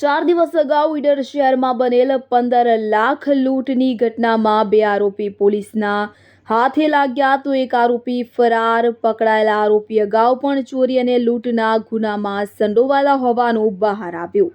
ચાર દિવસ અગાઉ ઈડર શહેરમાં બનેલ પંદર લાખ લૂંટની ઘટનામાં બે આરોપી પોલીસના હાથે લાગ્યા તો એક આરોપી ફરાર. પકડાયેલા આરોપી અગાઉ પણ ચોરી અને લૂંટના ગુનામાં સંડોવાયેલા હોવાનું બહાર આવ્યું.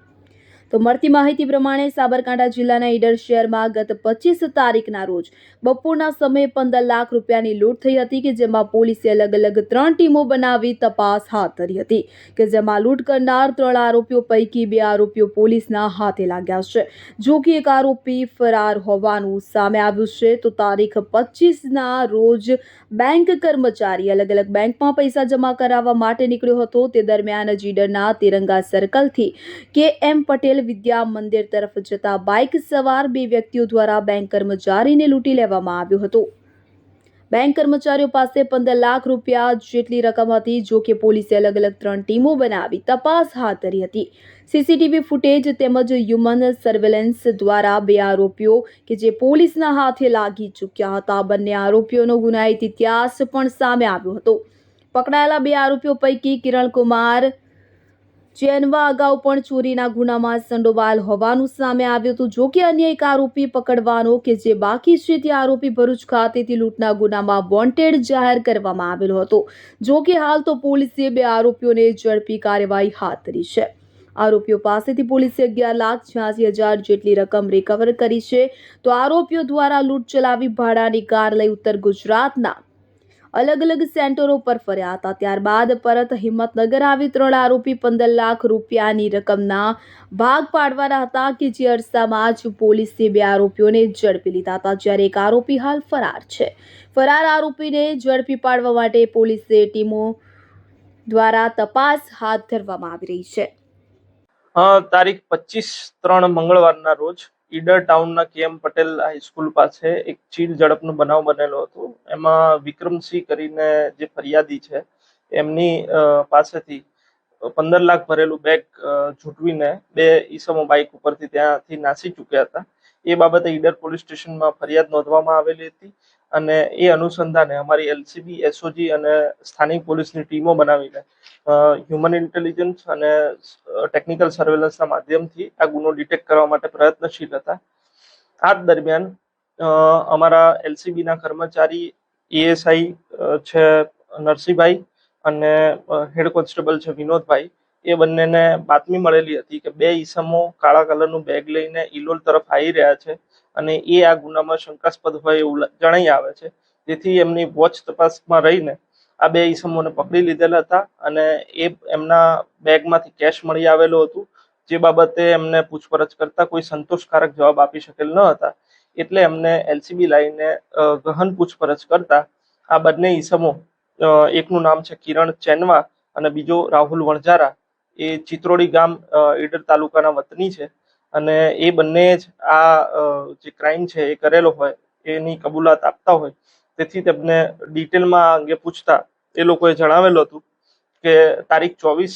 તો મળતી માહિતી પ્રમાણે સાબરકાંઠા જિલ્લાના ઈડર શહેરમાં ગત પચીસ તારીખના રોજ બપોરના સમયે પંદર લાખ રૂપિયાની લૂંટ થઈ હતી કે જેમાં પોલીસે અલગ અલગ ત્રણ ટીમો બનાવી તપાસ હાથ ધરી હતી કે જેમાં લૂંટ કરનાર ત્રણ આરોપીઓ પૈકી બે આરોપીઓ પોલીસના હાથે લાગ્યા છે. જો કે એક આરોપી ફરાર હોવાનું સામે આવ્યું છે, તો તારીખ પચીસના રોજ બેંક કર્મચારી અલગ અલગ બેંકમાં પૈસા જમા કરાવવા માટે નીકળ્યો હતો. તે દરમિયાન જ ઈડરના તિરંગા સર્કલથી કે એમ પટેલ વિદ્યા મંદિર તરફ જતા બાઇક સવાર બે વ્યક્તિઓ દ્વારા બેંક કર્મચારીને લૂંટી લેવામાં આવ્યો હતો. બેંક કર્મચારીઓ પાસે પંદર લાખ રૂપિયા જેટલી રકમ હતી, જો કે પોલીસે અલગ અલગ ત્રણ ટીમો બનાવી તપાસ હાથ ધરી હતી. સીસીટીવી ફૂટેજ તેમજ હ્યુમન સર્વેલન્સ દ્વારા બે આરોપીઓ કે જે પોલીસના હાથે લાગી ચૂક્યા હતા, બંને આરોપીઓનો ગુનાહિત ઇતિહાસ પણ સામે આવ્યો હતો. પકડાયેલા બે આરોપીઓ પૈકી કિરણકુમાર ચેનવા અગાઉ પણ ચોરીના ગુનામાં સંડોવાયેલ હોવાનું સામે આવ્યું હતું. જો કે અન્ય એક આરોપી પકડવાનો કે જે બાકી છે તે આરોપી ભરૂચ ખાતેથી લૂંટના ગુનામાં વોન્ટેડ જાહેર કરવામાં આવેલો હતો. જો કે હાલ તો પોલીસે બે આરોપીઓને ઝડપી કાર્યવાહી હાથ ધરી છે. આરોપીઓ પાસેથી પોલીસે અગિયાર લાખ છ્યાસી હજાર જેટલી રકમ રિકવર કરી છે. તો આરોપીઓ દ્વારા લૂંટ ચલાવી ભાડાની કાર લઈ ઉત્તર ગુજરાતના અલગ અલગ સેન્ટરો પર ફર્યા હતા. ત્યારબાદ પરત હિંમતનગર આવી ત્રણ આરોપી પંદર લાખ રૂપિયાની રકમના ભાગ પાડવાના હતા કે જે અરસામાં જ પોલીસે બે આરોપીઓને ઝડપી લીધા હતા. જ્યારે એક આરોપી હાલ ફરાર છે. ફરાર આરોપીને ઝડપી પાડવા માટે પોલીસે ટીમો દ્વારા તપાસ હાથ ધરવામાં આવી રહી છે. તારીખ પચીસ ત્રણ મંગળવારના રોજ ઈડર ટાઉનના કેએમ પટેલ હાઈસ્કૂલ પાસે એક ચીડ ઝડપનો બનાવ બનેલો હતો. એમાં વિક્રમસિંહ કરીને જે ફરિયાદી છે, એમની પાસેથી પંદર લાખ ભરેલું બેગ અ, ઝૂંટવીને બે ઈસમો બાઇક ઉપરથી ત્યાંથી નાસી ચૂક્યા હતા. એ બાબતે ઈડર પોલીસ સ્ટેશનમાં ફરિયાદ નોંધવામાં આવેલી હતી અને એ અનુસંધાને અમારી એલસીબી એસઓજી અને સ્થાનિક પોલીસની ટીમો બનાવીને હ્યુમન ઇન્ટેલિજન્સ અને ટેકનિકલ સર્વેલન્સના માધ્યમથી આ ગુનો ડિટેક્ટ કરવા માટે પ્રયત્નશીલ હતા. આ દરમિયાન અમારા એલસીબીના કર્મચારી એએસઆઈ છે નરસિંહભાઈ અને હેડ કોન્સ્ટેબલ છે વિનોદભાઈ, એ બંનેને બાતમી મળેલી હતી કે બે ઈસમો કાળા કલરનું બેગ લઈને ઇલોલ તરફ આવી રહ્યા છે અને એ આ ગુનામાં શંકાસ્પદ હોય એવું જણાઈ આવે છે. જેથી એમની વોચ તપાસમાં રહીને આ બે ઈસમોને પકડી લીધેલા હતા અને એ એમના બેગમાંથી કેશ મળી આવેલું હતું. જે બાબતે એમને પૂછપરછ કરતા કોઈ સંતોષકારક જવાબ આપી શકેલ ન હતા. એટલે એમને એલસીબી લાઈને ગહન પૂછપરછ કરતા આ બંને ઈસમો એકનું નામ છે કિરણ ચેનવા અને બીજો રાહુલ વણઝારા. એ ચિત્રોડી ગામ ઈડર તાલુકાના વતની છે અને એ બંને જ આ જે ક્રાઇમ છે એ કરેલો હોય, એની કબૂલાત આપતા હોય. તેથી તેમને ડિટેલમાં અંગે પૂછતા એ લોકોએ જણાવેલું હતું કે તારીખ ચોવીસ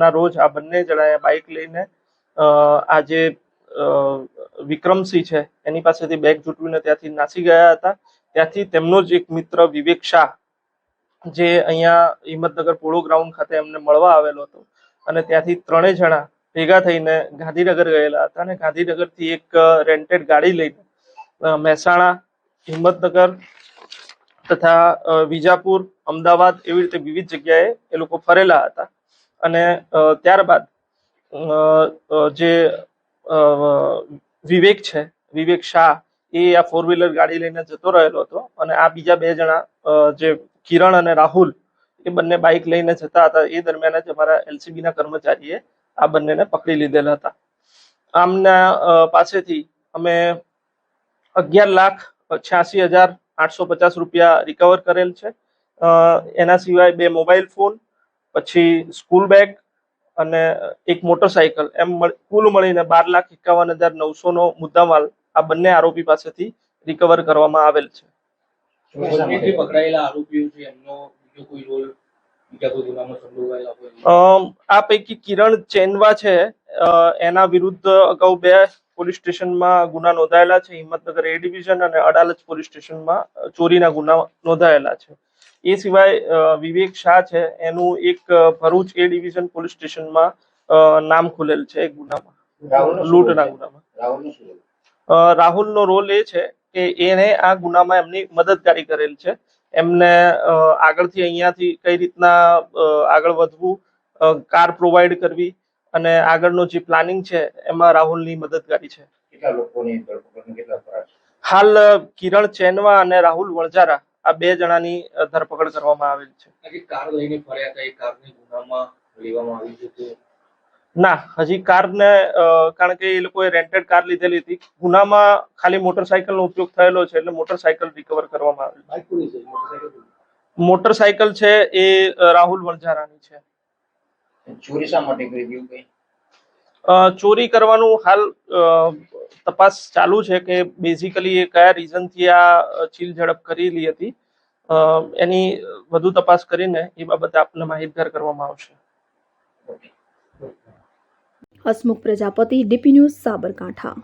ના રોજ આ બંને જણાએ બાઇક લઈને આ જે વિક્રમસિંહ છે, એની પાસેથી બેગ જૂટવીને ત્યાંથી નાસી ગયા હતા. ત્યાંથી તેમનો જ એક મિત્ર વિવેક શાહ જે અહીંયા હિંમતનગર પોળો ગ્રાઉન્ડ ખાતે એમને મળવા આવેલો હતો. અને ત્યાંથી ત્રણેય જણા ભેગા થઈને ગાંધીનગર ગયેલા હતા અને ગાંધીનગરથી એક રેન્ટેડ ગાડી લઈને મહેસાણા, હિંમતનગર તથા વિજાપુર, અમદાવાદ એવી રીતે વિવિધ જગ્યાએ એ લોકો ફરેલા હતા. અને ત્યારબાદ જે વિવેક છે, વિવેક શાહ, એ આ ફોર વ્હીલર ગાડી લઈને જતો રહેલો હતો. અને આ બીજા બે જણા જે કિરણ અને રાહુલ એ બંને બાઇક લઈને જતા હતા. એ દરમિયાન જ અમારા એલસીબી ના કર્મચારીએ આ બંનેને પકડી લીધેલા હતા. આમના પાસેથી અમે અગિયાર લાખ છ્યાસી હજાર આઠસો પચાસ રૂપિયા રિકવર કરેલ છે. એના સિવાય બે મોબાઈલ ફોન પછી સ્કૂલ બેગ અને એક મોટરસાયકલ એમ કુલ મળીને બાર લાખ એકાવન હજાર નવસો નો મુદ્દામાલ આ બંને આરોપી પાસેથી રિકવર કરવામાં આવેલ છે. પકડાયેલા આરોપીઓ છે? એમનો બીજો કોઈ રોલ આ પૈકી કિરણ ચેનવા છે. એના વિરુદ્ધ અગાઉ બે પોલીસ સ્ટેશનમાં ગુના નોંધાયેલા છે. હિંમતનગર એ ડિવિઝન અને અડાલજ પોલીસ સ્ટેશનમાં ચોરીના ગુના નોંધાયેલા છે. એ સિવાય વિવેક શાહ છે. એનું એક ભરૂચ એ ડિવિઝન પોલીસ સ્ટેશનમાં નામ ખુલેલ છે એક ગુનામાં. લૂંટના ગુનામાં. રાહુલનો રોલ એ છે કે એને આ ગુનામાં એમની મદદગારી કરેલ છે. એમને આગળથી અહીંયાથી કઈ રીતના આગળ વધવું કાર પ્રોવાઈડ કરવી અને આગળનો જે પ્લાનિંગ છે એમાં રાહુલની મદદગારી છે? હાલ કિરણ ચેનવા અને રાહુલ વણજારા આ બે જણાની ધરપકડ કરવામાં આવેલ છે. કાર લઈને ફર્યા હતા એ કારને ગુનામાં લેવામાં આવી છે ના હજી કારને ને કારણ કે એ લોકોએ રેન્ટેડ કાર લીધેલી હતી. ગુનામાં ખાલી મોટરસાયકલનો ઉપયોગ થયેલો છે એટલે મોટરસાયકલ રિકવર કરવામાં આવેલ? મોટરસાયકલ છે? એ રાહુલ વણઝારાની છે. ચોરી શા માટે કરી કઈ? ચોરી કરવાનું હાલ તપાસ ચાલુ છે કે બેઝિકલી એ કયા રીઝનથી આ ચીલ ઝડપ કરેલી હતી. એની વધુ તપાસ કરીને એ બાબતે આપને માહિતગાર કરવામાં આવશે. Okay Hasmukh Prajapati DP news Sabarkantha.